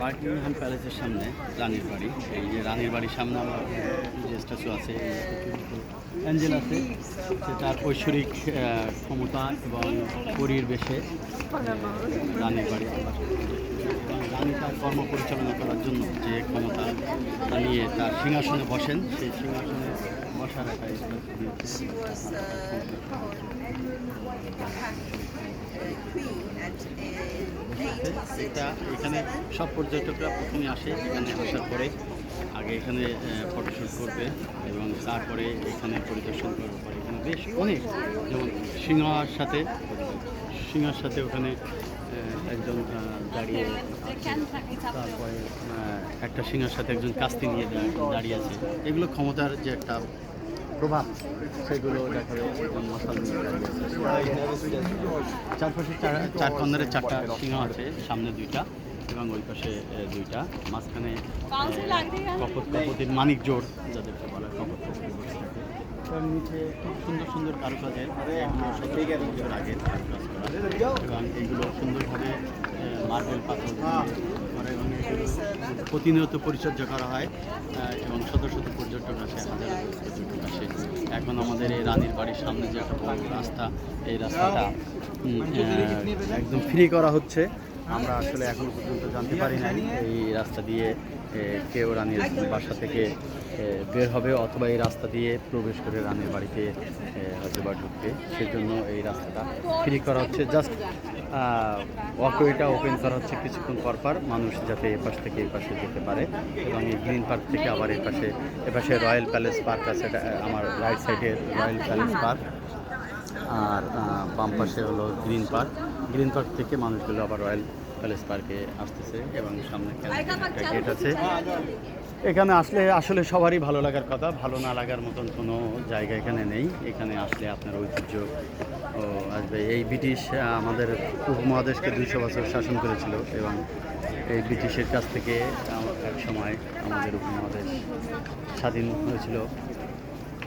Buckingham প্যালেসের সামনে রানীর বাড়ি। এই যে রানীর বাড়ির সামনে আমার যে স্ট্যাচু আছে অ্যাঞ্জেল আছে তার ঐশ্বরিক ক্ষমতা এবং পরীর বেশে রানীর বাড়ি। এবং রানী তার কর্ম পরিচালনা করার জন্য যে ক্ষমতা নিয়ে তার সিংহাসনে বসেন, সেই সিংহাসনে বসার একটা এটা এখানে সব পর্যটকরা প্রথমে আসে এখানে আসার পরে। আগে এখানে ফটোশ্যুট করবে এবং তারপরে এখানে পরিদর্শন করার পরে এখানে বেশ অনেক যেমন সিংহার সাথে সিংহার সাথে ওখানে একজন দাঁড়িয়ে তারপরে একটা সিংহার সাথে একজন কাস্তি নিয়ে দাঁড়িয়ে আছে। এগুলো ক্ষমতার যে একটা প্রভাব সেগুলো দেখা একজন মশাল চারপাশে চার চার চারটা সিংহ আছে সামনে দুইটা এবং ওই পাশে দুইটা। মাঝখানে এ, কপত কপতির মানিক জোড় যাদেরকে বলা কপত খুব সুন্দর সুন্দর কারুকাজের আগের কারুকাজ করা। এবং এগুলো সুন্দরভাবে মার্বেল পাথর দিয়ে করা এবং এগুলো প্রতিনিয়ত পরিচর্যা করা হয় এবং শত শত পর্যটক আসে হাজার পর্যটক আসে। এখন আমাদের এই রানীর বাড়ির সামনে যে একটা রাস্তা, এই রাস্তাটা একদম ফ্রি করা হচ্ছে। আমরা আসলে এখনও পর্যন্ত জানতে পারি নাই এই রাস্তা দিয়ে কেউ রানীর বাসা থেকে বের হবে অথবা এই রাস্তা দিয়ে প্রবেশ করে রানীর বাড়িতে হয়তো বা ঢুকবে। সেজন্য এই রাস্তাটা ফ্রি করা হচ্ছে। জাস্ট ওয়াকওয়েটা ওপেন করা হচ্ছে কিছুক্ষণ পর পর। মানুষ যাতে এপাশ থেকে এপাশে যেতে পারে এবং এই গ্রিন পার্ক থেকে আবার এপাশে এপাশে রয়্যাল প্যালেস পার্ক আছে। আমার রাইট সাইডে রয়্যাল প্যালেস পার্ক আর বাম পাশে হলো গ্রিন পার্ক গ্রিন পার্ক থেকে মানুষগুলো আবার রয়্যাল প্যালেস পার্কে আসতেছে এবং সামনে একটা গেট আছে। এখানে আসলে আসলে সবারই ভালো লাগার কথা ভালো না লাগার মতন কোনো জায়গা এখানে নেই। এখানে আসলে আপনার ঐতিহ্য ও আসবে। এই ব্রিটিশ আমাদের উপমহাদেশকে দুইশো বছর শাসন করেছিল এবং এই ব্রিটিশের কাছ থেকে এক সময় আমাদের উপমহাদেশ স্বাধীন হয়েছিল।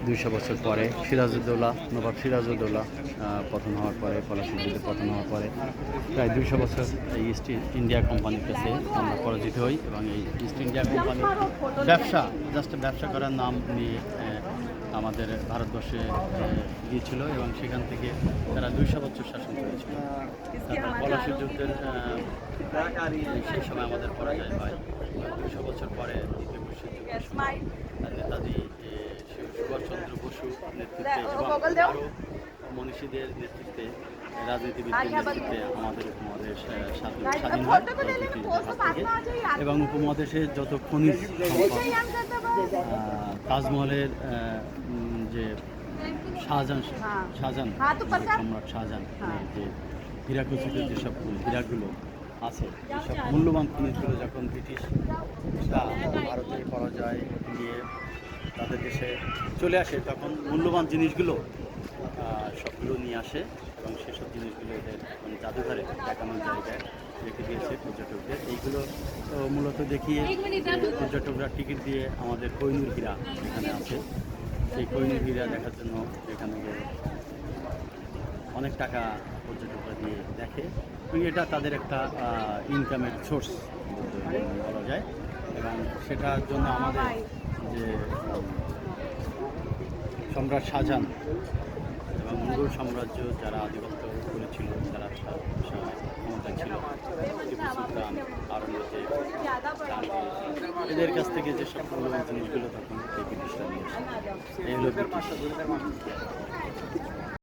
দুইশো বছর পরে সিরাজউদ্দৌলা, নবাব সিরাজউদ্দৌলা পতন হওয়ার পরে, পলাশি যুদ্ধে পতন হওয়ার পরে প্রায় দুইশো বছর এই ইস্ট ইন্ডিয়া কোম্পানির কাছে আমরা পরাজিত হই এবং এই ইস্ট ইন্ডিয়া কোম্পানির ব্যবসা জাস্ট ব্যবসা করার নাম নিয়ে আমাদের ভারতবর্ষে গিয়েছিল এবং সেখান থেকে তারা দুইশো বছর শাসন করেছিল। তারপর পলাশি যুদ্ধের সেই সময় আমাদের পরাজয় হয়। দুশো বছর পরে দ্বিতীয় সময় নেতাজি সুভাষচন্দ্র বসু নেতৃত্বে এবং আরও মনীষীদের নেতৃত্বে রাজনীতিবিদদের নেতৃত্বে আমাদের উপমহাদেশ স্বাধীন স্বাধীন হয়। থেকে এবং উপমহাদেশের যত খনিজ সম্পদ তাজমহলের যে শাহজাহান শাহজাহান সম্রাট শাহজাহান যে হীরাকুচিত যেসব হীরাগুলো আছে যেসব মূল্যবান খনিজগুলো যখন ব্রিটিশরা ভারতের পরাজয় নিয়ে তাদের দেশে চলে আসে, তখন মূল্যবান জিনিসগুলো সবগুলো নিয়ে আসে এবং সেসব জিনিসগুলো এদের এখন জাদুঘরে দেখানোর জায়গায় রেখে দিয়েছে পর্যটকদের। এইগুলো মূলত দেখিয়ে পর্যটকরা টিকিট দিয়ে আমাদের কৈনুর হীরা এখানে আছে। সেই কৈনুর হীরা দেখার জন্য এখানে অনেক টাকা পর্যটকরা দিয়ে দেখে। এটা তাদের একটা ইনকামের সোর্স বলা যায়। এবং সেটার জন্য আমাদের যে সম্রাট শাহজাহান এবং মুঘল সাম্রাজ্য যারা আধিপত্য করেছিল তারা সা- ছিল, টিপু সুলতান আওরঙ্গজেব এদের কাছ থেকে যেসব মূল্যবান জিনিসগুলো তখন এই ব্রিটিশরা নিয়ে আসে এই হল ব্রিটিশ।